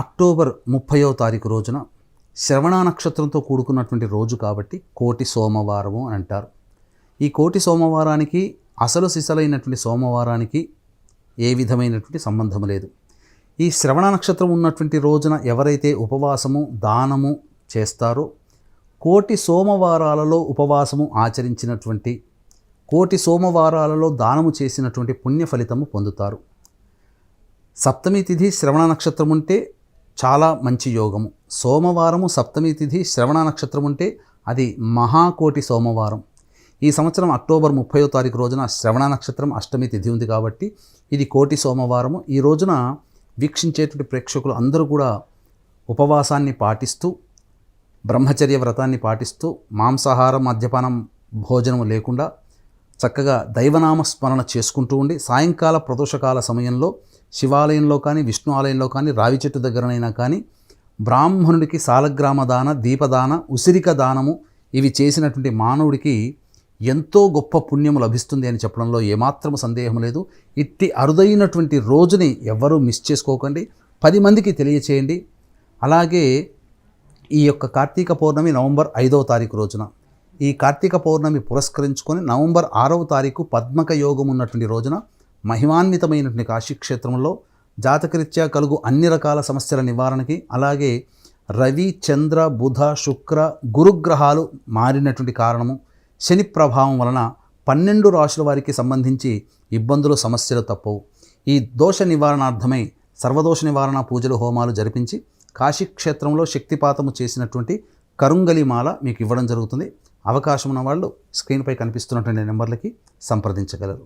October ముప్పయో తారీఖు రోజున శ్రవణ నక్షత్రంతో కూడుకున్నటువంటి రోజు కాబట్టి కోటి సోమవారము అని అంటారు. ఈ కోటి సోమవారానికి అసలు సిసలైనటువంటి సోమవారానికి ఏ విధమైనటువంటి సంబంధం లేదు. ఈ శ్రవణ నక్షత్రం ఉన్నటువంటి రోజున ఎవరైతే ఉపవాసము దానము చేస్తారో కోటి సోమవారాలలో ఉపవాసము ఆచరించినటువంటి కోటి సోమవారాలలో దానము చేసినటువంటి పుణ్య ఫలితము పొందుతారు. సప్తమి తిథి శ్రవణ నక్షత్రం ఉంటే చాలా మంచి యోగము. సోమవారము సప్తమి తిథి శ్రవణ నక్షత్రం ఉంటే అది మహాకోటి సోమవారం. ఈ సంవత్సరం అక్టోబర్ ముప్పయో తారీఖు రోజున శ్రవణ నక్షత్రం అష్టమి తిథి ఉంది కాబట్టి ఇది కోటి సోమవారము. ఈ రోజున వీక్షించేటువంటి ప్రేక్షకులు అందరూ కూడా ఉపవాసాన్ని పాటిస్తూ బ్రహ్మచర్య వ్రతాన్ని పాటిస్తూ మాంసాహారం మద్యపానం భోజనం లేకుండా చక్కగా దైవనామ స్మరణ చేసుకుంటూ ఉండి సాయంకాల ప్రదోషకాల సమయంలో శివాలయంలో కానీ విష్ణు ఆలయంలో కానీ రావి చెట్టు దగ్గరనైనా కానీ బ్రాహ్మణుడికి సాలగ్రామ దాన దీపదాన ఉసిరిక దానము ఇవి చేసినటువంటి మానవుడికి ఎంతో గొప్ప పుణ్యము లభిస్తుంది అని చెప్పడంలో ఏమాత్రం సందేహం లేదు. ఇట్టి అరుదైనటువంటి రోజుని ఎవ్వరూ మిస్ చేసుకోకండి. పది మందికి తెలియచేయండి. అలాగే ఈ యొక్క కార్తీక పౌర్ణమి నవంబర్ ఐదవ తారీఖు రోజున ఈ కార్తీక పౌర్ణమి పురస్కరించుకొని నవంబర్ ఆరవ తారీఖు పద్మక యోగం ఉన్నటువంటి రోజున మహిమాన్వితమైనటువంటి కాశీక్షేత్రంలో జాతకరీత్యా కలుగు అన్ని రకాల సమస్యల నివారణకి అలాగే రవి చంద్ర బుధ శుక్ర గురుగ్రహాలు మారినటువంటి కారణము శని ప్రభావం వలన పన్నెండు రాశుల వారికి సంబంధించి ఇబ్బందులు సమస్యలు తప్పవు. ఈ దోష నివారణార్థమై సర్వదోష నివారణ పూజలు హోమాలు జరిపించి కాశీక్షేత్రంలో శక్తిపాతము చేసినటువంటి కరుంగలి మాల మీకు ఇవ్వడం జరుగుతుంది. అవకాశం ఉన్న వాళ్ళు స్క్రీన్పై కనిపిస్తున్నటువంటి నెంబర్లకి సంప్రదించగలరు.